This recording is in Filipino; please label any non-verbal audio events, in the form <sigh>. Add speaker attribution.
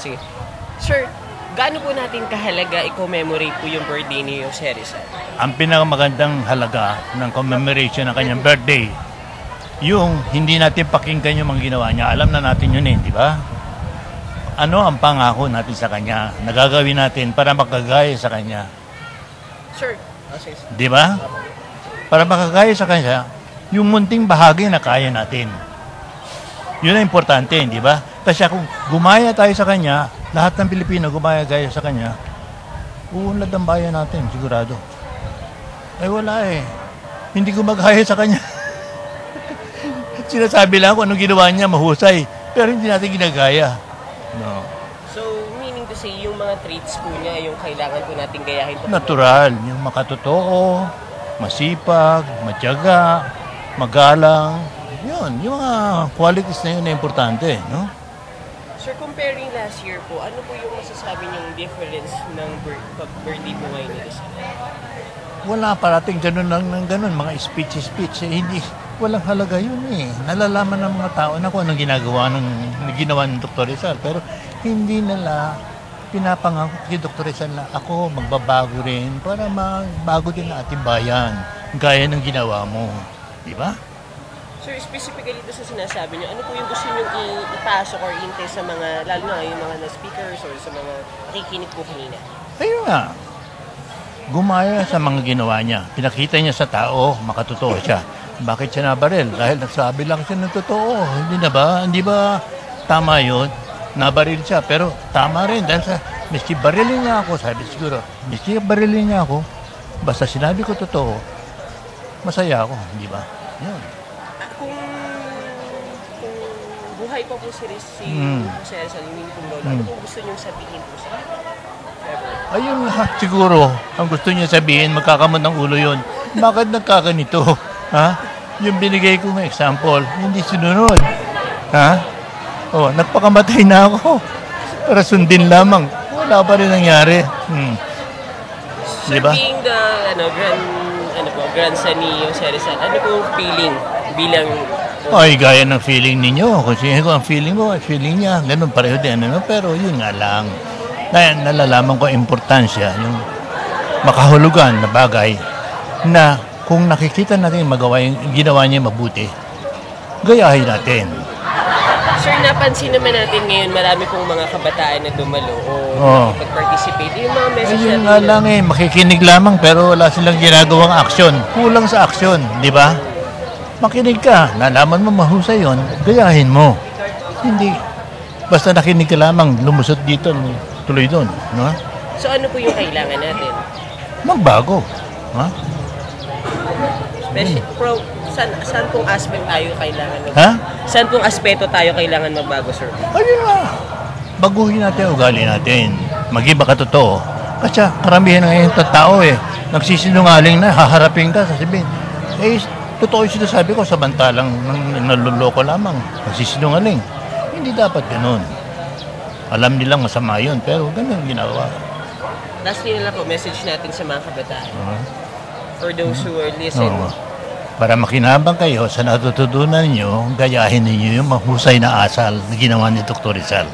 Speaker 1: sige. Sir, gaano po natin kahalaga i-commemorate po yung birthday ni Jose Rizal?
Speaker 2: Ang pinakamagandang halaga ng commemoration ng kanyang birthday, yung hindi natin pakinggan yung mga ginawa niya. Alam na natin yun eh, di ba? Ano ang pangako natin sa kanya? Nagagawin natin para makagaya sa kanya.
Speaker 1: Sir.
Speaker 2: Di ba? Para makagaya sa kanya, yung munting bahagi na kaya natin. Yun ang importante, di ba? Kasi kung gumaya tayo sa kanya, lahat ng Pilipino gumaya gaya sa kanya, uunlad ang bayan natin, sigurado. Eh wala eh. Hindi gumagaya sa kanya. <laughs> Sinasabi lang kung anong ginawa niya, mahusay. Pero hindi natin ginagaya. No.
Speaker 1: So, meaning to say, yung mga traits po niya, yung kailangan po natin gayahin po.
Speaker 2: Natural. Yung makatotoo, masipag, matyaga, magalang. Yun, yung mga qualities na yun na importante. No?
Speaker 1: Sir, comparing last year po, ano po yung masasabi niyong difference ng bir- pag-birthday po ngayon ni Rizal?
Speaker 2: Wala parating ganun lang ng ganun, mga speech-speech. Eh, hindi, walang halaga yun eh. Nalalaman ng mga tao na kung anong ginagawa ng, ginawa ng Dr. Rizal. Pero hindi nila pinapangako kay Dr. Rizal na ako magbabago rin para magbago din ang ating bayan. Gaya ng ginawa mo. Di ba?
Speaker 1: Sir, specifically dito sa sinasabi niyo, ano po yung gusto niyong i- ipasok or intay sa mga, lalo na yung mga na-speakers or sa mga nakikinig po kanina?
Speaker 2: Ayun nga. Gumaya sa mga ginawa niya. Pinakita niya sa tao, makatotoo siya. Bakit siya nabaril? Dahil nagsabi lang siya ng totoo. Hindi na ba? Hindi ba tama yun? Nabaril siya. Pero tama rin. Dahil sa, miski barilin niya ako, sabi siguro, miski barilin niya ako, basta sinabi ko totoo, masaya ako. Hindi ba? Yun.
Speaker 1: Kung, kung buhay pa po si Riz, si
Speaker 2: Mm.
Speaker 1: Jose Rizal, yung hindi pong lolo, ano
Speaker 2: Mm.
Speaker 1: po gusto niyong sabihin po sa kanya?
Speaker 2: Ayun nga, siguro, ang gusto niya sabihin, magkakamot ng ulo yun. Bakit nagkaganito? Ha? Yung binigay kong example, hindi sinunod. Ha? Oh, nagpakamatay na ako. Para sundin lamang. Wala pa rin nangyari. Hmm.
Speaker 1: Sir,
Speaker 2: Di ba?
Speaker 1: being the ano, grand, ano po, grandson ni Jose Rizal, ano po feeling bilang
Speaker 2: Ay, gaya ng feeling ninyo. Sino ko ang feeling mo, ang feeling niya. Ganun pareho din. Ano? Pero yun nga lang. Na, nalalaman ko ang importansya, yung makahulugan na bagay na kung nakikita natin magawa yung ginawa niya mabuti, gayahin natin.
Speaker 1: Sir, napansin naman natin ngayon marami pong mga kabataan na dumalo o
Speaker 2: Oo.
Speaker 1: mag-participate. Yung mga message
Speaker 2: Ayun
Speaker 1: natin
Speaker 2: nga lang eh, makikinig lamang pero wala silang ginagawang aksyon. Kulang sa aksyon, di ba? Makinig ka, nalaman mo mahusay yon, gayahin mo. Hindi, basta nakinig ka lamang, lumusot dito, tuloy doon. No?
Speaker 1: So ano po yung kailangan natin?
Speaker 2: Magbago. Ha?
Speaker 1: Especially, pro, saan, saan pong aspect tayo kailangan mag-
Speaker 2: Ha?
Speaker 1: Saan pong aspeto tayo kailangan magbago, sir?
Speaker 2: Ayun nga. Baguhin natin ugali natin. Mag-iba ka totoo. Kasi karamihan ng ngayon tao eh. Nagsisinungaling na, haharapin ka, sasabihin. Eh, totoo yung sinasabi ko, samantalang nang- naluloko lamang. Nagsisinungaling. Hindi dapat ganun. Alam nilang masama yun, pero ganun ginawa.
Speaker 1: Lastly na lang po, message natin sa mga kabataan.
Speaker 2: Uh,
Speaker 1: For those who are listening.
Speaker 2: Oo. Para makinabang kayo sa natututunan nyo, gayahin ninyo yung mahusay na asal na ginawa ni Dr. Rizal.